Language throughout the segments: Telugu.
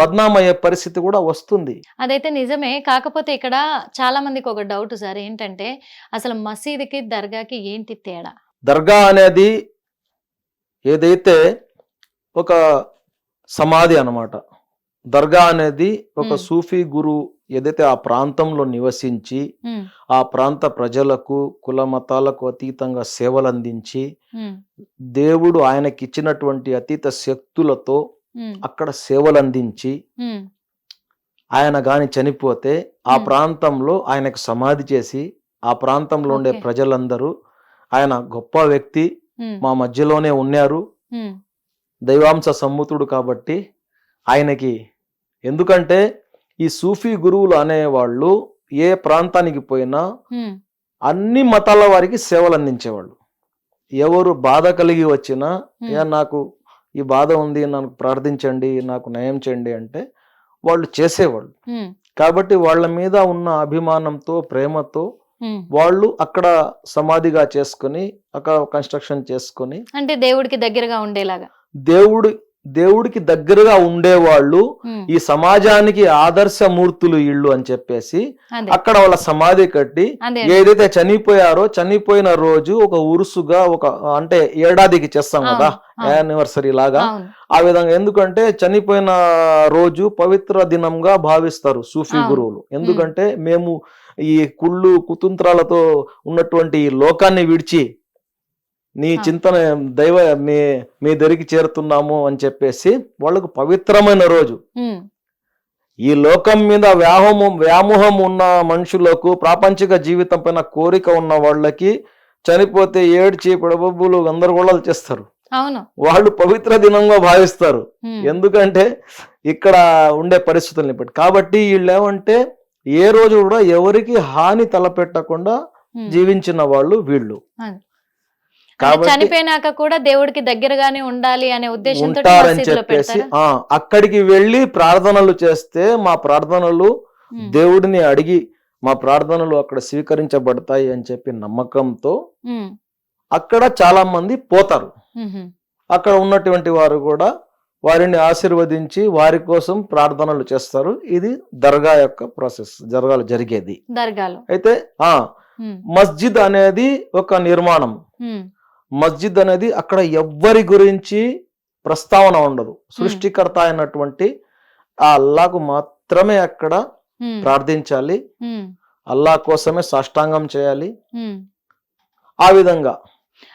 బద్నాం అయ్యే పరిస్థితి కూడా వస్తుంది. అదైతే నిజమే. కాకపోతే ఇక్కడ చాలా మందికి ఒక డౌట్ సార్ ఏంటంటే అసలు మసీదుకి దర్గాకి ఏంటి తేడా? దర్గా అనేది ఏదైతే ఒక సమాధి అన్నమాట దర్గా అనేది ఒక. సూఫీ గురు ఏదైతే ఆ ప్రాంతంలో నివసించి ఆ ప్రాంత ప్రజలకు కుల మతాలకు అతీతంగా సేవలు అందించి దేవుడు ఆయనకి ఇచ్చినటువంటి అతీత శక్తులతో అక్కడ సేవలు అందించి ఆయన గాని చనిపోతే ఆ. ప్రాంతంలో ఆయనకు సమాధి చేసి ఆ ప్రాంతంలో ఉండే. ప్రజలందరూ ఆయన గొప్ప వ్యక్తి మా మధ్యలోనే ఉన్నారు. దైవాంశ సమ్ముతుడు కాబట్టి ఆయనకి ఎందుకంటే ఈ సూఫీ గురువులు అనేవాళ్ళు ఏ ప్రాంతానికి పోయినా అన్ని మతాల వారికి సేవలు అందించేవాళ్ళు ఎవరు బాధ కలిగి వచ్చినా నాకు ఈ బాధ ఉంది నాకు ప్రార్థించండి నాకు నయం చేయండి అంటే వాళ్ళు చేసేవాళ్ళు. కాబట్టి వాళ్ళ మీద ఉన్న అభిమానంతో ప్రేమతో. వాళ్ళు అక్కడ సమాధిగా చేసుకొని అక్కడ కన్స్ట్రక్షన్ చేసుకొని అంటే దేవుడికి దగ్గరగా ఉండేలాగా. దేవుడు దేవుడికి దగ్గరగా ఉండేవాళ్ళు ఈ సమాజానికి ఆదర్శమూర్తులు ఇళ్ళు అని చెప్పేసి అక్కడ వాళ్ళ సమాధి కట్టి ఏదైతే చనిపోయారో చనిపోయిన రోజు ఒక ఉరుసుగా ఒక అంటే ఏడాదికి చేస్తాం కదా యానివర్సరీ లాగా. ఆ విధంగా ఎందుకంటే చనిపోయిన రోజు పవిత్ర దినంగా భావిస్తారు సూఫీ. గురువులు. ఎందుకంటే మేము ఈ కుళ్ళు కుతంత్రాలతో ఉన్నటువంటి ఈ లోకాన్ని విడిచి నీ. చింతన దైవ మీ మీ దరికి చేరుతున్నాము అని చెప్పేసి వాళ్ళకు పవిత్రమైన రోజు. ఈ లోకం మీద వ్యామోహం వ్యామోహం ఉన్న మనుషులకు ప్రాపంచిక జీవితం పైన కోరిక ఉన్న వాళ్ళకి చనిపోతే ఏడ్చి పిడబొబ్బులు గందరగోళాలు చేస్తారు. అవును. వాళ్ళు పవిత్ర దినంగా భావిస్తారు. ఎందుకంటే ఇక్కడ ఉండే పరిస్థితుల్ని బట్టి. కాబట్టి వీళ్ళు ఏమంటే ఏ రోజు కూడా ఎవరికి హాని తలపెట్టకుండా. జీవించిన వాళ్ళు వీళ్ళు. చనిపోయినాక కూడా దేవుడికి దగ్గరగానే ఉండాలి అనే ఉద్దేశంతో ఉంటారని చెప్పేసి అక్కడికి వెళ్ళి ప్రార్థనలు చేస్తే మా ప్రార్థనలు దేవుడిని అడిగి మా ప్రార్థనలు అక్కడ స్వీకరించబడతాయి అని చెప్పి నమ్మకంతో అక్కడ చాలా మంది పోతారు అక్కడ ఉన్నటువంటి వారు కూడా వారిని ఆశీర్వదించి వారి కోసం ప్రార్థనలు చేస్తారు. ఇది దర్గా యొక్క ప్రాసెస్ జరగాలి జరిగేది. దర్గాలో. అయితే ఆ మస్జిద్ అనేది ఒక నిర్మాణం. మస్జిద్ అనేది అక్కడ ఎవ్వరి గురించి ప్రస్తావన ఉండదు. సృష్టికర్త అయినటువంటి ఆ అల్లాకు మాత్రమే అక్కడ ఉమ్, ప్రార్థించాలి. ఉమ్, అల్లా కోసమే సాష్టాంగం చేయాలి. ఆ విధంగా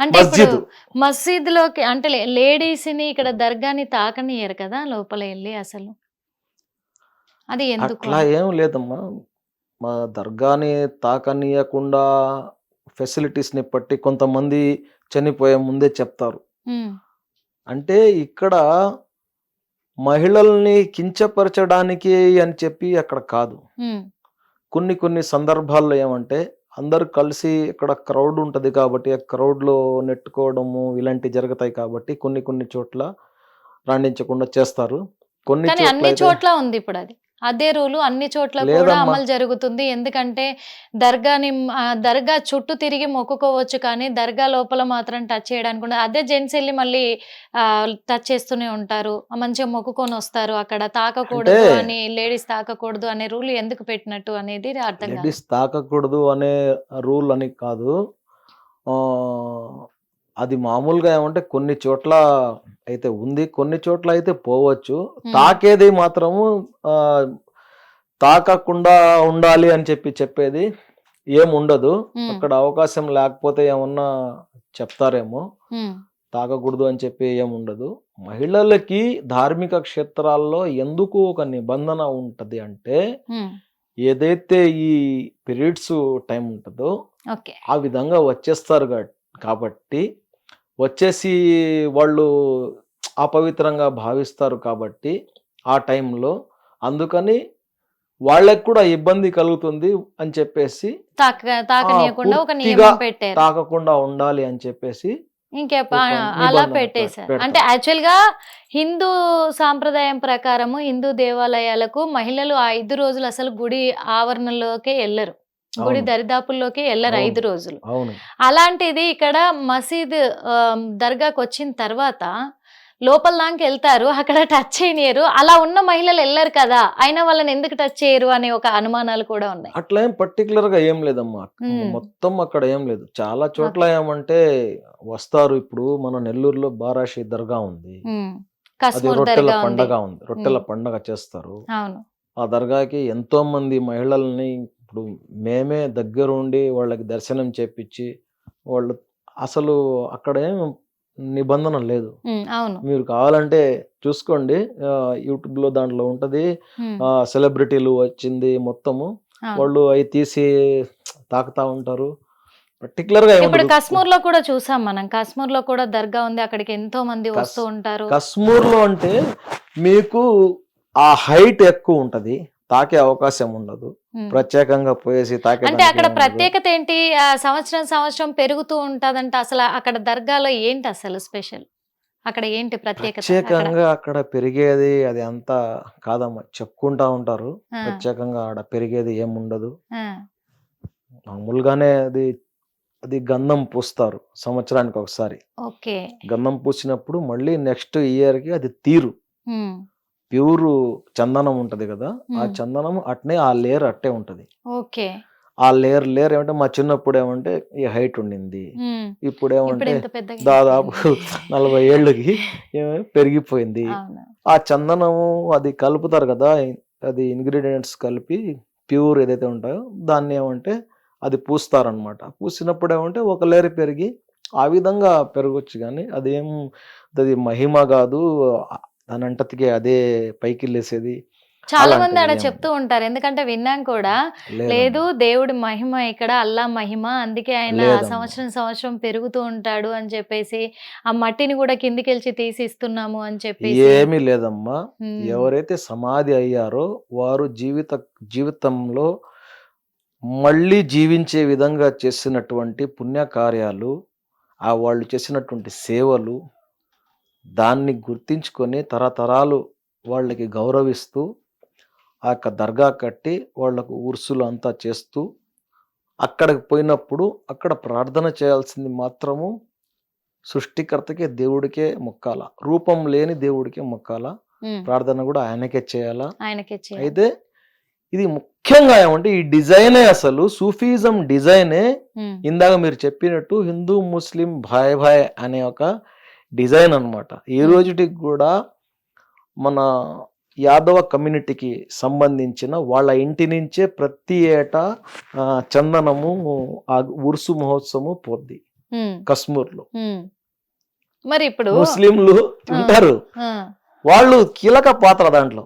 అంటే మస్జిద్. ఇప్పుడు మసీదులోకి అంటే లేడీస్ని ఇక్కడ దర్గాని తాకనియరు కదా లోపల వెళ్ళి అసలు. అది ఎందుకు? అట్లా ఏం లేదమ్మా. మా దర్గాని తాకనీయకుండా ఫెసిలిటీస్ని బట్టి కొంతమంది చనిపోయే ముందే చెప్తారు. అంటే ఇక్కడ మహిళల్ని కించపరచడానికి అని చెప్పి అక్కడ కాదు. కొన్ని కొన్ని సందర్భాల్లో ఏమంటే అందరు కలిసి ఇక్కడ క్రౌడ్ ఉంటది కాబట్టి ఆ crowd లో నెట్టుకోవడము ఇలాంటివి జరుగుతాయి కాబట్టి కొన్ని కొన్ని చోట్ల రాణించకుండా చేస్తారు. కొన్ని అన్ని చోట్ల ఉంది ఇప్పుడు అది. అదే రూలు అన్ని చోట్ల కూడా. అమలు జరుగుతుంది. ఎందుకంటే దర్గాని దర్గా చుట్టూ తిరిగి మొక్కుకోవచ్చు కానీ దర్గా లోపల మాత్రం టచ్ చేయడానికి ఉండదు. అదే జెంట్స్ వెళ్ళి మళ్ళీ టచ్ చేస్తూనే ఉంటారు. మంచిగా మొక్కుకొని వస్తారు అక్కడ. తాకకూడదు అని లేడీస్ తాకకూడదు అనే రూల్ ఎందుకు పెట్టినట్టు అనేది అర్థం లేడీస్ తాకకూడదు అనే రూల్ అని కాదు. ఆ, అది మామూలుగా ఏమంటే కొన్ని చోట్ల అయితే ఉంది కొన్ని చోట్ల అయితే పోవచ్చు. తాకేది మాత్రము ఆ, తాకకుండా ఉండాలి అని చెప్పి చెప్పేది ఏం ఉండదు ఉమ్, అక్కడ అవకాశం లేకపోతే ఏమన్నా చెప్తారేమో. ఉమ్, తాకకూడదు అని చెప్పి ఏం ఉండదు మహిళలకి ధార్మిక క్షేత్రాల్లో ఎందుకు ఒక నిబంధన ఉంటది అంటే ఉమ్, ఏదైతే ఈ పీరియడ్స్ టైం ఉంటుందో ఓకే. ఆ విధంగా వచ్చేస్తారు గా- కాబట్టి వచ్చేసి వాళ్ళు అపవిత్రంగా భావిస్తారు కాబట్టి ఆ టైంలో అందుకని వాళ్ళకి కూడా ఇబ్బంది కలుగుతుంది అని చెప్పేసి తాకకుండా ఉండాలి అని చెప్పేసి అలా పెట్టేశారు. అంటే యాక్చువల్గా హిందూ సాంప్రదాయం ప్రకారము హిందూ దేవాలయాలకు మహిళలు ఆ ఐదు రోజులు అసలు గుడి ఆవరణలోకి వెళ్ళరు. గుడి. దరిదాపుల్లోకి వెళ్ళరు. ఐదు రోజులు. అలాంటిది ఇక్కడ మసీద్ దర్గాకు వచ్చిన తర్వాత లోపల దాకా వెళ్తారు. అక్కడ టచ్ చేయనియరు. అలా ఉన్న మహిళలు వెళ్ళరు కదా. అయినా వాళ్ళని ఎందుకు టచ్ చేయరు అనే ఒక అనుమానాలు కూడా ఉన్నాయి. అట్లా ఏం పర్టికులర్గా ఏం లేదమ్మా. మ్మ్. మొత్తం అక్కడ ఏం లేదు. చాలా చోట్ల ఏమంటే వస్తారు ఇప్పుడు మన నెల్లూరులో బారాషి దర్గా ఉంది. అది రొట్టెల పండగ ఉంది. రొట్టెల. పండగ చేస్తారు. ఆ దర్గాకి ఎంతో మంది మహిళల్ని ఇప్పుడు మేమే దగ్గరుండి వాళ్ళకి దర్శనం చేపించి వాళ్ళు అసలు అక్కడ నిబంధన లేదు. మీరు కావాలంటే చూసుకోండి. యూట్యూబ్లో దాంట్లో ఉంటది. సెలబ్రిటీలు వచ్చింది మొత్తము. వాళ్ళు అవి తీసి తాకుతా ఉంటారు. పర్టికులర్గా ఇప్పుడు. కశ్మూర్లో కూడా చూసాం మనం. కశ్మూర్లో కూడా దర్గా ఉంది. అక్కడికి ఎంతో మంది వస్తూ ఉంటారు. కశ్మూర్లో అంటే మీకు ఆ హైట్ ఎక్కువ ఉంటది. తాకే అవకాశం ఉండదు. ప్రత్యేకంగా పోయేసి తాకే అంటే అక్కడ ప్రత్యేకత ఏంటి? సంవత్సరం సంవత్సరం పెరుగుతూ ఉంటదంట. అసలు అక్కడ దర్గాలో ఏంటి అసలు స్పెషల్? అక్కడ ఏంటి ప్రత్యేకత? ప్రత్యేకంగా అక్కడ పెరిగేది అది అంతా కాదమ్మా. చెప్పుకుంటా ఉంటారు. ప్రత్యేకంగా ఆడ పెరిగేది ఏముండదు. మామూలుగానే అది అది గంధం పూస్తారు సంవత్సరానికి ఒకసారి. ఓకే. గంధం పూసినప్పుడు మళ్ళీ నెక్స్ట్ ఇయర్కి అది తీరు. ప్యూర్ చందనం ఉంటది కదా ఆ చందనం అట్నే ఆ లేయర్ అట్టే ఉంటది. ఓకే. ఆ లేయర్ లేయర్ ఏమంటే మా చిన్నప్పుడు ఏమంటే ఈ హైట్ ఉండింది. ఇప్పుడు ఏమంటే దాదాపు. నలభై ఏళ్ళకి పెరిగిపోయింది. ఆ చందనము అది కలుపుతారు కదా అది ఇంగ్రీడియంట్స్ కలిపి ప్యూర్ ఏదైతే ఉంటాయో దాన్ని ఏమంటే అది పూస్తారనమాట పూసినప్పుడు ఏమంటే ఒక లేయర్ పెరిగి ఆ విధంగా పెరగచ్చు కానీ అదేం అది మహిమ కాదు దాని అంటతికి అదే పైకి లేసేది చాలా మంది ఏం చెప్తూ ఉంటారు ఎందుకంటే విన్నాం కూడా. లేదు దేవుడి మహిమ ఇక్కడ అల్లా మహిమ అందుకే ఆయన. సంవత్సరం సంవత్సరం పెరుగుతూ ఉంటాడు అని చెప్పేసి ఆ మట్టిని కూడా కిందికెళ్ళి తీసి ఇస్తున్నాము అని చెప్పేసి ఏమీ లేదమ్మా ఎవరైతే సమాధి అయ్యారో వారు జీవిత జీవితంలో మళ్ళీ జీవించే విధంగా చేసినటువంటి పుణ్యకార్యాలు ఆ వాళ్ళు చేసినటువంటి సేవలు దాన్ని గుర్తించుకొని తరతరాలు వాళ్ళకి గౌరవిస్తూ ఆ యొక్క దర్గా కట్టి వాళ్ళకు ఉర్సులు అంతా చేస్తూ అక్కడికి పోయినప్పుడు అక్కడ ప్రార్థన చేయాల్సింది మాత్రము సృష్టికర్తకే దేవుడికే మొక్కాల. రూపం లేని దేవుడికే మొక్కాల. ప్రార్థన కూడా ఆయనకే చేయాలా. ఆయనకే. అయితే ఇది ముఖ్యంగా ఏమంటే ఈ డిజైనే అసలు సూఫీజం డిజైనే ఇందాక మీరు చెప్పినట్టు హిందూ ముస్లిం భాయ్ భాయ్ అనే ఒక డిజైన్ అన్నమాట. ఈ. రోజుటికి కూడా మన యాదవ కమ్యూనిటీకి సంబంధించిన వాళ్ళ ఇంటి నుంచే ప్రతి ఏటా చందనము ఆ ఉరుసు మహోత్సవము పోద్ది కశ్మూర్లో. మరి ఇప్పుడు ముస్లింలు ఉంటారు. వాళ్ళు కీలక పాత్ర దాంట్లో.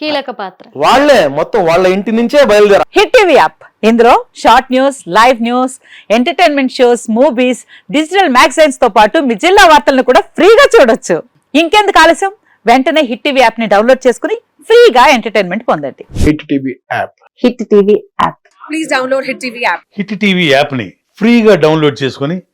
కీలక పాత్ర. వాళ్ళే మొత్తం వాళ్ళ ఇంటి నుంచే బయలుదేరారు హిట్ టీవీ యాప్. ఇందులో short news live news entertainment shows movies digital మ్యాగజైన్స్తో పాటు మీ జిల్లా వార్తలను కూడా ఫ్రీగా చూడొచ్చు. ఇంకెందుకు ఆలస్యం? వెంటనే హిట్ టీవీ యాప్ని డౌన్లోడ్ చేసుకుని ఫ్రీగా ఎంటర్టైన్మెంట్ పొందండి. Hit TV app. Hit TV app. Please download Hit TV app. Hit TV యాప్ని ఫ్రీగా డౌన్లోడ్ చేసుకొని